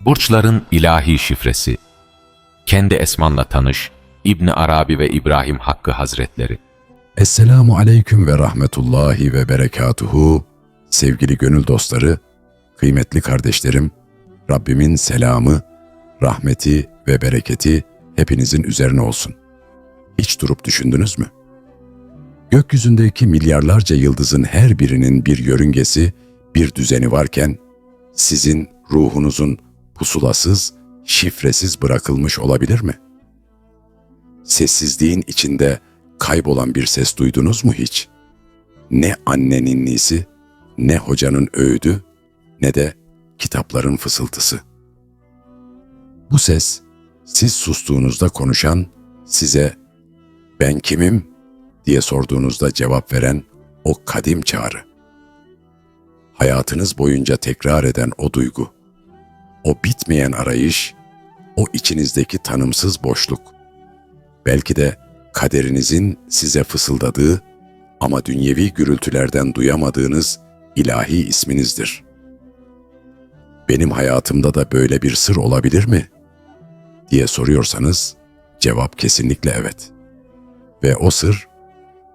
Burçların ilahi şifresi. Kendi esmanla tanış. İbni Arabi ve İbrahim Hakkı Hazretleri. Esselamu aleyküm ve rahmetullahi ve berekatuhu. Sevgili gönül dostları, kıymetli kardeşlerim, Rabbimin selamı, rahmeti ve bereketi hepinizin üzerine olsun. Hiç durup düşündünüz mü? Gökyüzündeki milyarlarca yıldızın her birinin bir yörüngesi, bir düzeni varken, sizin ruhunuzun pusulasız, şifresiz bırakılmış olabilir mi? Sessizliğin içinde kaybolan bir ses duydunuz mu hiç? Ne annenin nisi, ne hocanın öğüdü, ne de kitapların fısıltısı. Bu ses, siz sustuğunuzda konuşan, size ben kimim diye sorduğunuzda cevap veren o kadim çağrı. Hayatınız boyunca tekrar eden o duygu, o bitmeyen arayış, o içinizdeki tanımsız boşluk. Belki de kaderinizin size fısıldadığı ama dünyevi gürültülerden duyamadığınız ilahi isminizdir. Benim hayatımda da böyle bir sır olabilir mi? diye soruyorsanız cevap kesinlikle evet. Ve o sır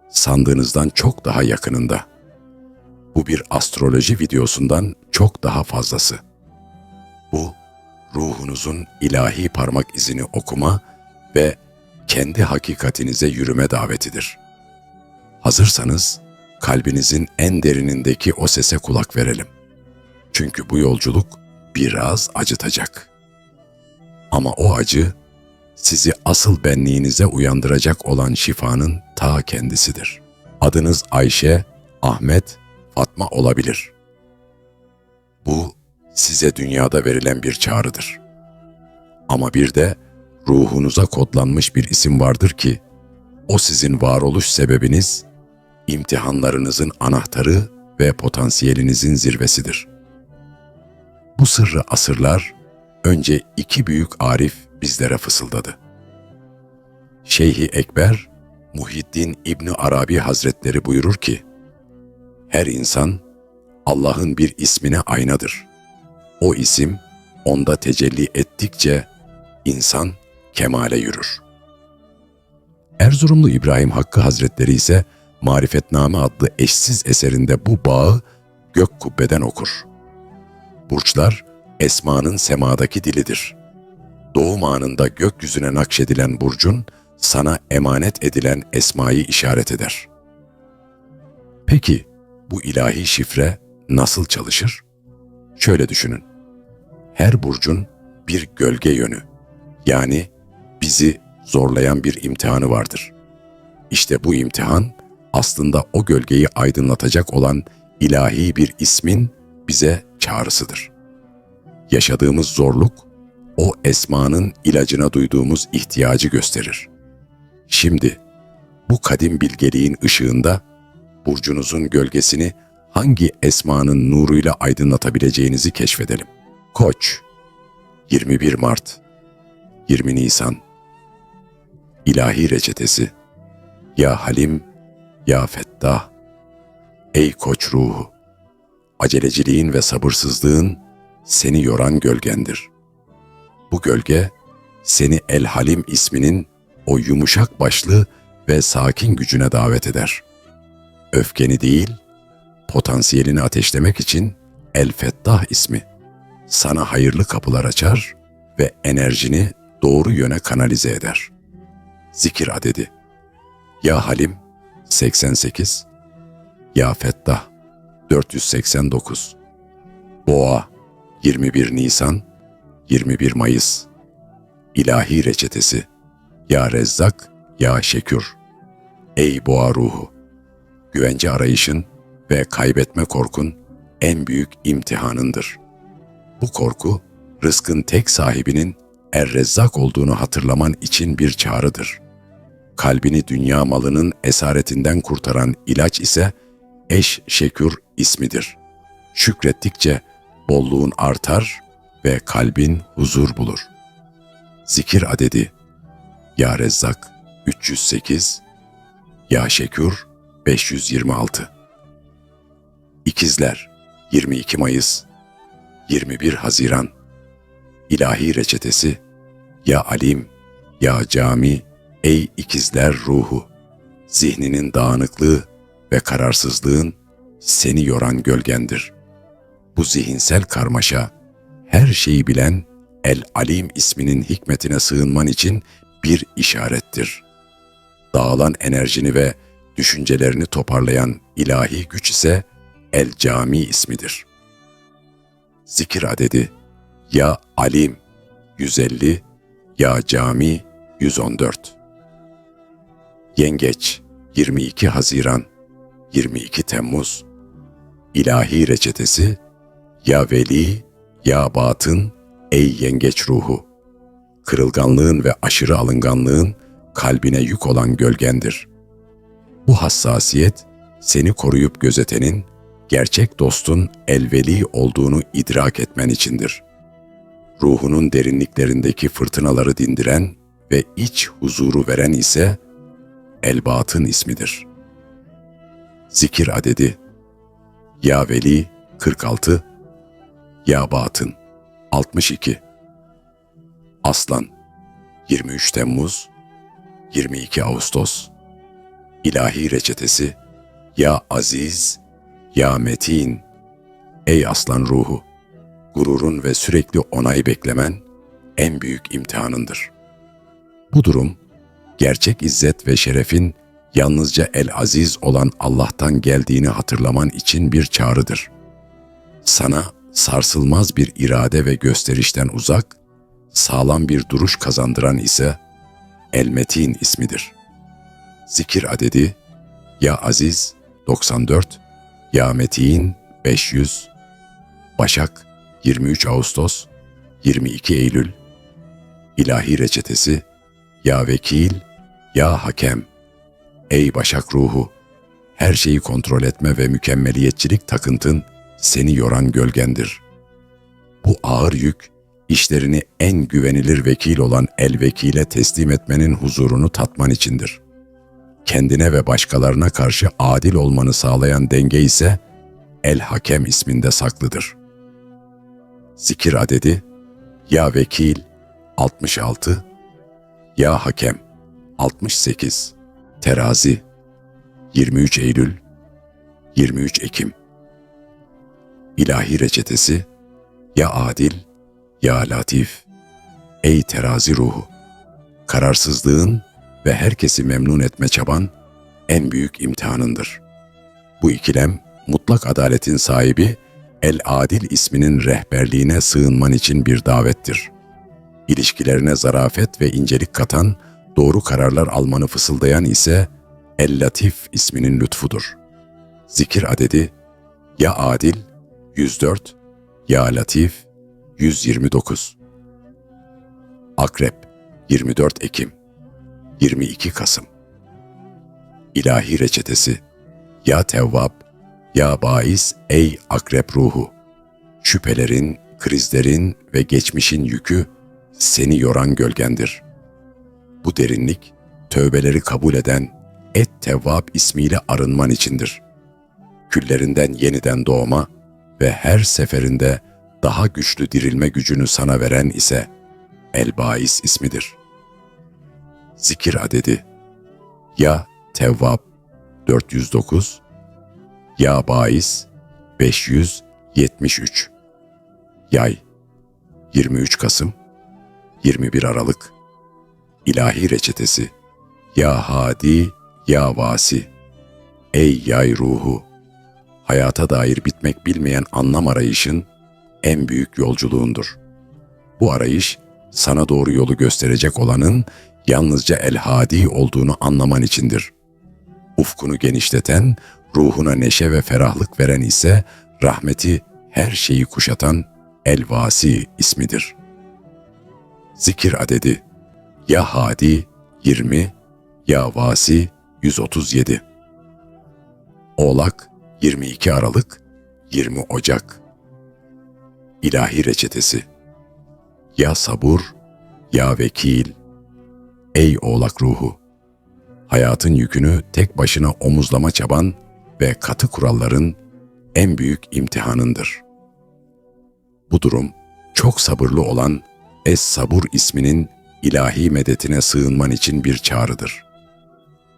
sandığınızdan çok daha yakınında. Bu bir astroloji videosundan çok daha fazlası. Bu ruhunuzun ilahi parmak izini okuma ve kendi hakikatinize yürüme davetidir. Hazırsanız kalbinizin en derinindeki o sese kulak verelim. Çünkü bu yolculuk biraz acıtacak. Ama o acı sizi asıl benliğinize uyandıracak olan şifanın ta kendisidir. Adınız Ayşe, Ahmet, Fatma olabilir. Bu size dünyada verilen bir çağrıdır. Ama bir de ruhunuza kodlanmış bir isim vardır ki o sizin varoluş sebebiniz, imtihanlarınızın anahtarı ve potansiyelinizin zirvesidir. Bu sırrı asırlar önce iki büyük arif bizlere fısıldadı. Şeyhi Ekber, Muhiddin İbni Arabi Hazretleri buyurur ki, her insan Allah'ın bir ismine aynadır. O isim onda tecelli ettikçe insan kemale yürür. Erzurumlu İbrahim Hakkı Hazretleri ise Marifetname adlı eşsiz eserinde bu bağı gök kubbeden okur. Burçlar esmanın semadaki dilidir. Doğum anında gökyüzüne nakşedilen burcun sana emanet edilen esmayı işaret eder. Peki bu ilahi şifre nasıl çalışır? Şöyle düşünün. Her burcun bir gölge yönü, yani bizi zorlayan bir imtihanı vardır. İşte bu imtihan aslında o gölgeyi aydınlatacak olan ilahi bir ismin bize çağrısıdır. Yaşadığımız zorluk o esmanın ilacına duyduğumuz ihtiyacı gösterir. Şimdi bu kadim bilgeliğin ışığında burcunuzun gölgesini hangi esmanın nuruyla aydınlatabileceğinizi keşfedelim. Koç 21 Mart 20 Nisan İlahi reçetesi Ya Halim, Ya Fettah Ey koç ruhu! Aceleciliğin ve sabırsızlığın seni yoran gölgendir. Bu gölge seni El Halim isminin o yumuşak başlı ve sakin gücüne davet eder. Öfkeni değil, potansiyelini ateşlemek için El Fettah ismi sana hayırlı kapılar açar ve enerjini doğru yöne kanalize eder. Zikir adedi. Ya Halim 88, Ya Fettah 489, Boğa 21 Nisan 21 Mayıs, İlahi reçetesi Ya Rezzak, Ya Şekür. Ey boğa ruhu! Güvence arayışın ve kaybetme korkun en büyük imtihanındır. Bu korku, rızkın tek sahibinin Er-Rezzak olduğunu hatırlaman için bir çağrıdır. Kalbini dünya malının esaretinden kurtaran ilaç ise Eş Şekür ismidir. Şükrettikçe bolluğun artar ve kalbin huzur bulur. Zikir adedi Ya Rezzak 308 Ya Şekür 526 İkizler 22 Mayıs 21 Haziran ilahi reçetesi, ya alim, ya cami, ey ikizler ruhu, zihninin dağınıklığı ve kararsızlığın seni yoran gölgendir. Bu zihinsel karmaşa, her şeyi bilen El Alim isminin hikmetine sığınman için bir işarettir. Dağılan enerjini ve düşüncelerini toparlayan ilahi güç ise El Cami ismidir. Zikir adedi Ya Alim 150 Ya Cami 114 Yengeç 22 Haziran 22 Temmuz İlahi reçetesi Ya Veli Ya Batın Ey yengeç ruhu! Kırılganlığın ve aşırı alınganlığın kalbine yük olan gölgendir. Bu hassasiyet seni koruyup gözetenin, gerçek dostun elveli olduğunu idrak etmen içindir. Ruhunun derinliklerindeki fırtınaları dindiren ve iç huzuru veren ise Elbatın ismidir. Zikir adedi Ya Veli 46 Ya Batın 62 Aslan 23 Temmuz 22 Ağustos İlahi reçetesi Ya Aziz Ya Metin Ey aslan ruhu gururun ve sürekli onay beklemen en büyük imtihanındır. Bu durum gerçek izzet ve şerefin yalnızca El Aziz olan Allah'tan geldiğini hatırlaman için bir çağrıdır. Sana sarsılmaz bir irade ve gösterişten uzak, sağlam bir duruş kazandıran ise El-Metin ismidir. Zikir adedi Ya Aziz 94, Ya Metin 500, Başak 23 Ağustos 22 Eylül İlahi reçetesi Ya Vekil, Ya Hakem Ey Başak ruhu! Her şeyi kontrol etme ve mükemmeliyetçilik takıntın seni yoran gölgendir. Bu ağır yük, işlerini en güvenilir vekil olan el vekile teslim etmenin huzurunu tatman içindir. Kendine ve başkalarına karşı adil olmanı sağlayan denge ise el hakem isminde saklıdır. Zikir adedi Ya Vekil 66 Ya Hakem 68 Terazi 23 Eylül 23 Ekim İlahi reçetesi Ya Adil Ya Latif Ey terazi ruhu! Kararsızlığın ve herkesi memnun etme çaban en büyük imtihanındır. Bu ikilem mutlak adaletin sahibi El Adil isminin rehberliğine sığınman için bir davettir. İlişkilerine zarafet ve incelik katan, doğru kararlar almanı fısıldayan ise El Latif isminin lütfudur. Zikir adedi Ya Adil 104 Ya Latif 129 Akrep 24 Ekim 22 Kasım İlahi reçetesi Ya Tevvab Ya Bais ey akrep ruhu şüphelerin, krizlerin ve geçmişin yükü seni yoran gölgendir. Bu derinlik tövbeleri kabul eden Et Tevvab ismiyle arınman içindir. Küllerinden yeniden doğma ve her seferinde daha güçlü dirilme gücünü sana veren ise El-Bais ismidir. Zikir adedi Ya Tevvab 409 Ya Bais 573 Yay 23 Kasım 21 Aralık İlahi reçetesi Ya Hadi Ya Vasi Ey yay ruhu! Hayata dair bitmek bilmeyen anlam arayışın en büyük yolculuğundur. Bu arayış sana doğru yolu gösterecek olanın yalnızca el-hadi olduğunu anlaman içindir. Ufkunu genişleten, ruhuna neşe ve ferahlık veren ise rahmeti her şeyi kuşatan El-Vasi ismidir. Zikir adedi Ya Hadi 20 Ya Vasi 137 Oğlak 22 Aralık 20 Ocak İlahi reçetesi Ya sabur, ya vekil, ey oğlak ruhu! Hayatın yükünü tek başına omuzlama çaban ve katı kuralların en büyük imtihanındır. Bu durum çok sabırlı olan Es-Sabur isminin ilahi medetine sığınman için bir çağrıdır.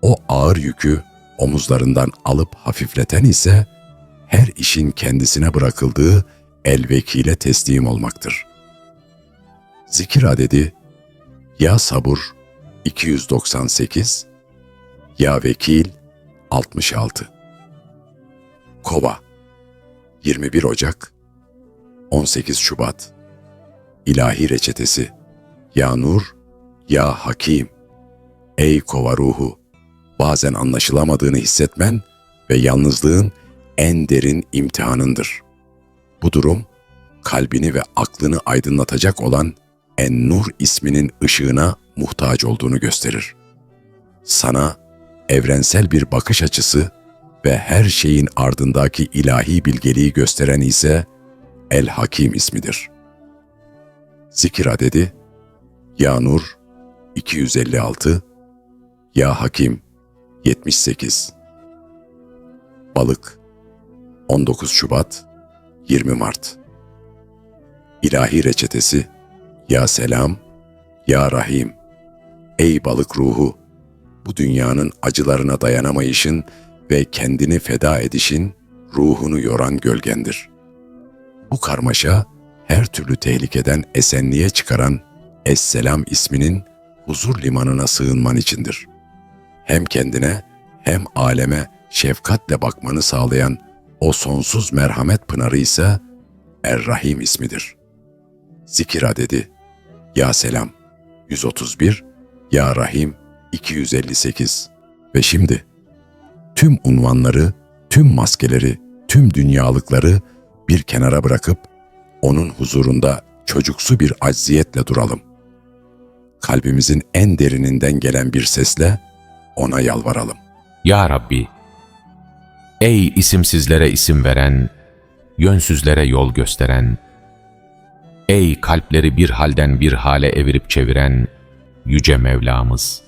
O ağır yükü omuzlarından alıp hafifleten ise her işin kendisine bırakıldığı el vekile teslim olmaktır. Zikir adedi Ya Sabur 298 Ya Vekil 66 Kova 21 Ocak 18 Şubat İlahi Reçetesi Ya Nur, Ya Hakim Ey kova ruhu! Bazen anlaşılamadığını hissetmen ve yalnızlığın en derin imtihanındır. Bu durum, kalbini ve aklını aydınlatacak olan En-Nur isminin ışığına muhtaç olduğunu gösterir. Sana evrensel bir bakış açısı ve her şeyin ardındaki ilahi bilgeliği gösteren ise El-Hakim ismidir. Zikir adedi Ya Nur 256 Ya Hakim 78 Balık 19 Şubat 20 Mart İlahi reçetesi Ya Selam Ya Rahim Ey balık ruhu bu dünyanın acılarına dayanamayışın ve kendini feda edişin ruhunu yoran gölgendir. Bu karmaşa her türlü tehlikeden esenliğe çıkaran Esselam isminin huzur limanına sığınman içindir. Hem kendine hem aleme şefkatle bakmanı sağlayan o sonsuz merhamet pınarı ise Er-Rahim ismidir. Zikir adedi Ya Selam 131 Ya Rahim 258 ve şimdi tüm unvanları, tüm maskeleri, tüm dünyalıkları bir kenara bırakıp onun huzurunda çocuksu bir acziyetle duralım. Kalbimizin en derininden gelen bir sesle ona yalvaralım. Ya Rabbi, ey isimsizlere isim veren, yönsüzlere yol gösteren, ey kalpleri bir halden bir hale evirip çeviren yüce Mevlamız.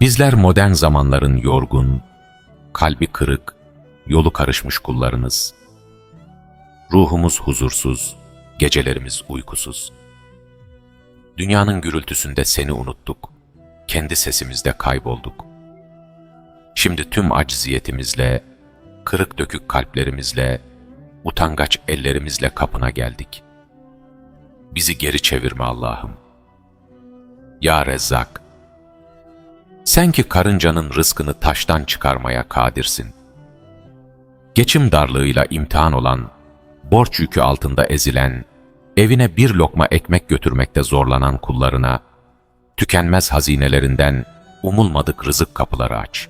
Bizler modern zamanların yorgun, kalbi kırık, yolu karışmış kullarınız. Ruhumuz huzursuz, gecelerimiz uykusuz. Dünyanın gürültüsünde seni unuttuk, kendi sesimizde kaybolduk. Şimdi tüm acziyetimizle, kırık dökük kalplerimizle, utangaç ellerimizle kapına geldik. Bizi geri çevirme Allah'ım. Ya Rezzak, sen ki karıncanın rızkını taştan çıkarmaya kadirsin. Geçim darlığıyla imtihan olan, borç yükü altında ezilen, evine bir lokma ekmek götürmekte zorlanan kullarına, tükenmez hazinelerinden umulmadık rızık kapıları aç.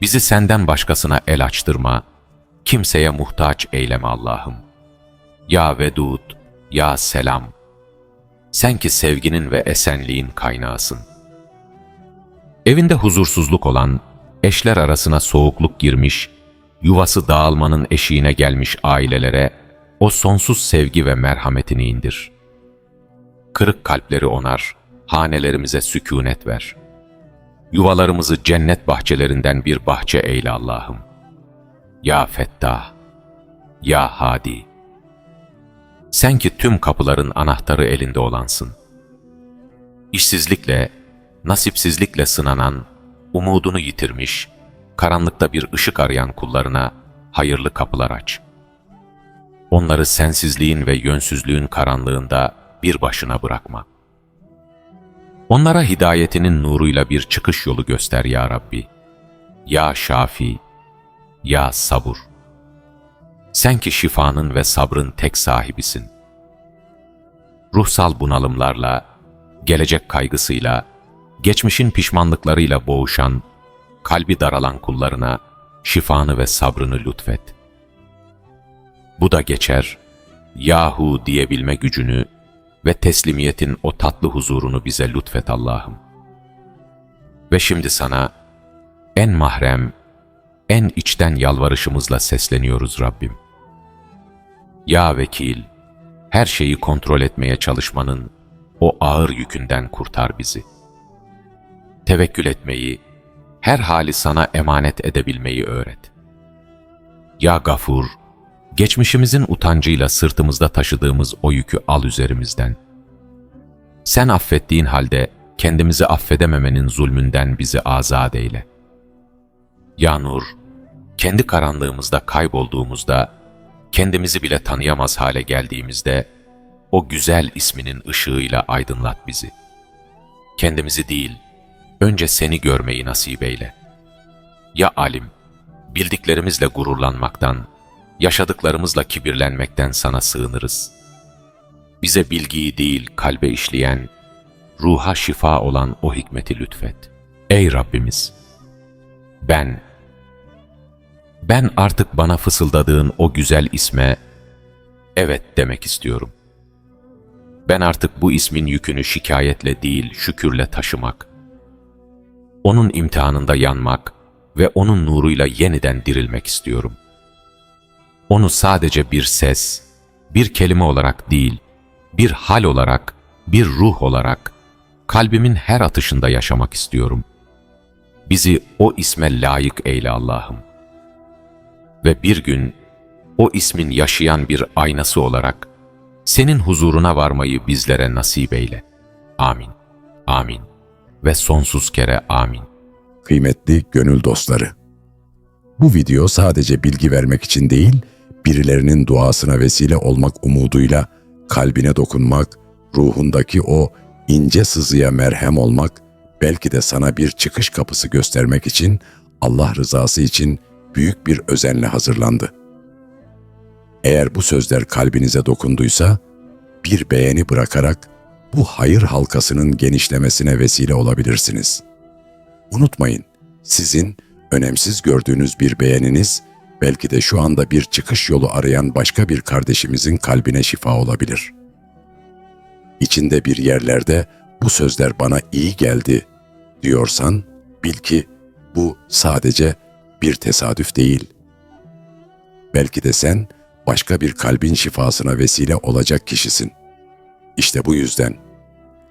Bizi senden başkasına el açtırma, kimseye muhtaç eyleme Allah'ım. Ya Vedud, Ya Selam, sen ki sevginin ve esenliğin kaynağısın. Evinde huzursuzluk olan, eşler arasına soğukluk girmiş, yuvası dağılmanın eşiğine gelmiş ailelere o sonsuz sevgi ve merhametini indir. Kırık kalpleri onar, hanelerimize sükunet ver. Yuvalarımızı cennet bahçelerinden bir bahçe eyle Allah'ım. Ya Fettah, Ya Hadi. Sen ki tüm kapıların anahtarı elinde olansın. İşsizlikle, nasipsizlikle sınanan, umudunu yitirmiş, karanlıkta bir ışık arayan kullarına hayırlı kapılar aç. Onları sensizliğin ve yönsüzlüğün karanlığında bir başına bırakma. Onlara hidayetinin nuruyla bir çıkış yolu göster ya Rabbi. Ya Şafi, Ya Sabur. Sen ki şifanın ve sabrın tek sahibisin. Ruhsal bunalımlarla, gelecek kaygısıyla, geçmişin pişmanlıklarıyla boğuşan, kalbi daralan kullarına şifanı ve sabrını lütfet. Bu da geçer, Yahu diyebilme gücünü ve teslimiyetin o tatlı huzurunu bize lütfet Allah'ım. Ve şimdi sana en mahrem, en içten yalvarışımızla sesleniyoruz Rabbim. Ya vekil, her şeyi kontrol etmeye çalışmanın o ağır yükünden kurtar bizi. Tevekkül etmeyi, her hali sana emanet edebilmeyi öğret. Ya Gafur, Geçmişimizin utancıyla sırtımızda taşıdığımız o yükü al üzerimizden. Sen affettiğin halde kendimizi affedememenin zulmünden bizi azat eyle. Ya Nur, kendi karanlığımızda kaybolduğumuzda, kendimizi bile tanıyamaz hale geldiğimizde, o güzel isminin ışığıyla aydınlat bizi. Kendimizi değil, önce seni görmeyi nasip eyle. Ya alim, bildiklerimizle gururlanmaktan, yaşadıklarımızla kibirlenmekten sana sığınırız. Bize bilgiyi değil kalbe işleyen, ruha şifa olan o hikmeti lütfet. Ey Rabbimiz! Ben, ben artık bana fısıldadığın o güzel isme evet demek istiyorum. Ben artık bu ismin yükünü şikayetle değil şükürle taşımak, onun imtihanında yanmak ve onun nuruyla yeniden dirilmek istiyorum. Onu sadece bir ses, bir kelime olarak değil, bir hal olarak, bir ruh olarak, kalbimin her atışında yaşamak istiyorum. Bizi o isme layık eyle Allah'ım. Ve bir gün o ismin yaşayan bir aynası olarak senin huzuruna varmayı bizlere nasip eyle. Amin. Amin. Ve sonsuz kere amin. Kıymetli gönül dostları. Bu video sadece bilgi vermek için değil, birilerinin duasına vesile olmak umuduyla kalbine dokunmak, ruhundaki o ince sızıya merhem olmak, belki de sana bir çıkış kapısı göstermek için Allah rızası için büyük bir özenle hazırlandı. Eğer bu sözler kalbinize dokunduysa, bir beğeni bırakarak bu hayır halkasının genişlemesine vesile olabilirsiniz. Unutmayın, sizin önemsiz gördüğünüz bir beğeniniz belki de şu anda bir çıkış yolu arayan başka bir kardeşimizin kalbine şifa olabilir. İçinde bir yerlerde bu sözler bana iyi geldi diyorsan bil ki bu sadece bir tesadüf değil. Belki de sen başka bir kalbin şifasına vesile olacak kişisin. İşte bu yüzden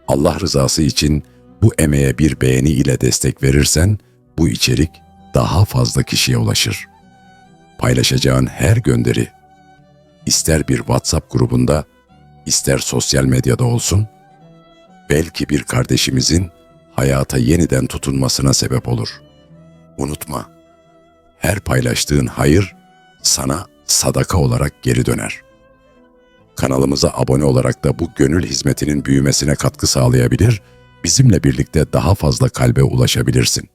Allah rızası için bu emeğe bir beğeni ile destek verirsen bu içerik daha fazla kişiye ulaşır. Paylaşacağın her gönderi ister bir WhatsApp grubunda, ister sosyal medyada olsun, belki bir kardeşimizin hayata yeniden tutunmasına sebep olur. Unutma, her paylaştığın hayır sana sadaka olarak geri döner. Kanalımıza abone olarak da bu gönül hizmetinin büyümesine katkı sağlayabilir, bizimle birlikte daha fazla kalbe ulaşabilirsin.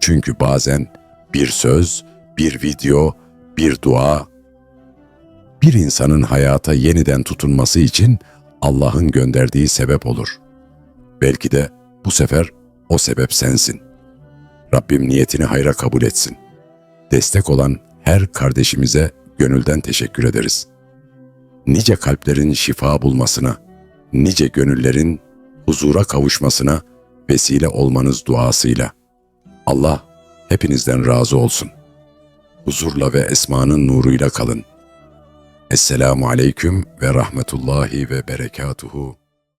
Çünkü bazen bir söz, bir video, bir dua, bir insanın hayata yeniden tutunması için Allah'ın gönderdiği sebep olur. Belki de bu sefer o sebep sensin. Rabbim niyetini hayra kabul etsin. Destek olan her kardeşimize gönülden teşekkür ederiz. Nice kalplerin şifa bulmasına, nice gönüllerin huzura kavuşmasına vesile olmanız duasıyla. Allah hepinizden razı olsun. Huzurla ve esmanın nuruyla kalın. Esselamu aleyküm ve rahmetullahi ve berekatuhu.